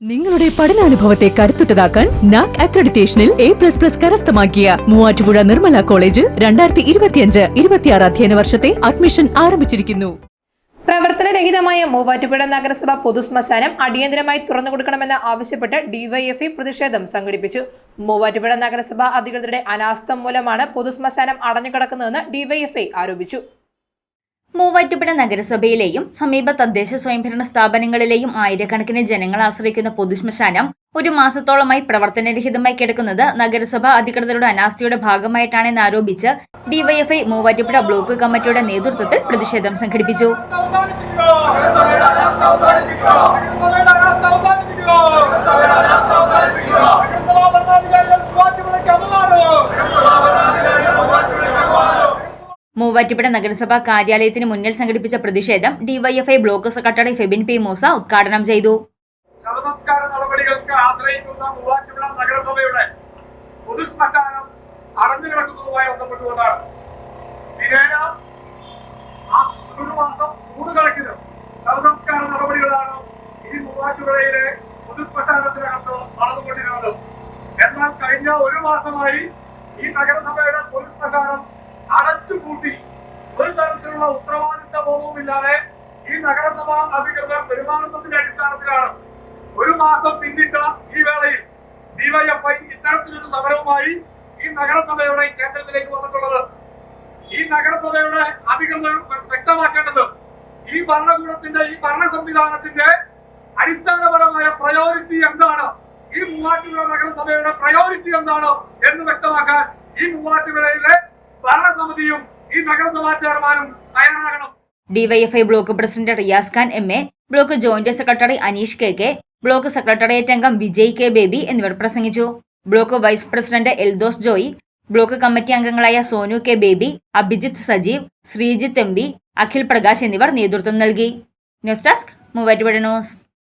നിങ്ങളുടെ പഠനാനുഭവത്തെ കരുത്തുറ്റതാക്കാൻ നാക് അക്രഡിറ്റേഷനിൽ എ പ്ലസ് പ്ലസ് കരസ്ഥമാക്കിയ മൂവാറ്റുപുഴ നിർമ്മല കോളേജിൽ രണ്ടായിരത്തി ഇരുപത്തിയഞ്ച് ഇരുപത്തിയാറ് അധ്യയന വർഷത്തെ അഡ്മിഷൻ ആരംഭിച്ചിരിക്കുന്നു. പ്രവർത്തനരഹിതമായ മൂവാറ്റുപുഴ നഗരസഭ പൊതുശ്മശാനം അടിയന്തരമായി തുറന്നു കൊടുക്കണമെന്ന് ആവശ്യപ്പെട്ട് ഡിവൈഎഫ്ഐ പ്രതിഷേധം സംഘടിപ്പിച്ചു. മൂവാറ്റുപുഴ നഗരസഭ അധികൃതരുടെ അനാസ്ഥം മൂലമാണ് പൊതുശ്മശാനം അടഞ്ഞുകിടക്കുന്നതെന്ന് ഡിവൈഎഫ്ഐ ആരോപിച്ചു. മൂവാറ്റുപുഴ നഗരസഭയിലെയും സമീപ തദ്ദേശ സ്വയംഭരണ സ്ഥാപനങ്ങളിലെയും ആയിരക്കണക്കിന് ജനങ്ങൾ ആശ്രയിക്കുന്ന പൊതുശ്മശാനം ഒരു മാസത്തോളമായി പ്രവർത്തനരഹിതമായി കിടക്കുന്നത് നഗരസഭ അധികൃതരുടെ അനാസ്ഥയുടെ ഭാഗമായിട്ടാണെന്ന് ആരോപിച്ച് ഡിവൈഎഫ്ഐ മൂവാറ്റുപുഴ ബ്ലോക്ക് കമ്മിറ്റിയുടെ നേതൃത്വത്തിൽ പ്രതിഷേധം സംഘടിപ്പിച്ചു. മൂവാറ്റുപുഴ നഗരസഭാ കാര്യാലയത്തിന് മുന്നിൽ സംഘടിപ്പിച്ച പ്രതിഷേധം DYFI block secretary Febin P Moosa ഉദ്ഘാടനം ചെയ്തു. നഗരസഭയുടെ ഈ കഴിഞ്ഞ ഒരു മാസമായി ഈ നഗരസഭയുടെ പൊതുശ്മശാനം അടച്ചുപൂട്ടി ഒരു തരത്തിലുള്ള ഉത്തരവാദിത്ത ബോധവുമില്ലാതെ ഈ നഗരസഭാ അധികൃതർ പെരുമാറുന്നതിന്റെ അടിസ്ഥാനത്തിലാണ് ഒരു മാസം പിന്നിട്ട ഈ വേളയിൽ ഡിവൈഎഫ്ഐ ഇത്തരത്തിലൊരു സമരവുമായി ഈ നഗരസഭയുടെ കേന്ദ്രത്തിലേക്ക് വന്നിട്ടുള്ളത്. ഈ നഗരസഭയുടെ അധികൃതർ വ്യക്തമാക്കേണ്ടത് ഈ ഭരണകൂടത്തിന്റെ ഈ ഭരണ സംവിധാനത്തിന്റെ അടിസ്ഥാനപരമായ പ്രയോറിറ്റി എന്താണ്? ഈ മൂവാറ്റുപുഴ നഗരസഭയുടെ പ്രയോറിറ്റി എന്താണ് എന്ന് വ്യക്തമാക്കാൻ ഈ മൂവാറ്റുപുഴയിലെ ഭരണസമിതിയും ഈ നഗരസഭാ ചെയർമാനും തയ്യാറാകണം. DYFI block president Riyas Khan M A block joint secretary Aneesh K K block secretariat അംഗം വിജയ് കെ ബേബി എന്നിവർ പ്രസംഗിച്ചു. Block vice president Eldhose Joy block committee അംഗങ്ങളായ Sonu K Baby Abhijith Sajeev Sreejith M Akhil Prakash എന്നിവർ നേതൃത്വം നൽകി. News desk Muvattupuzha news.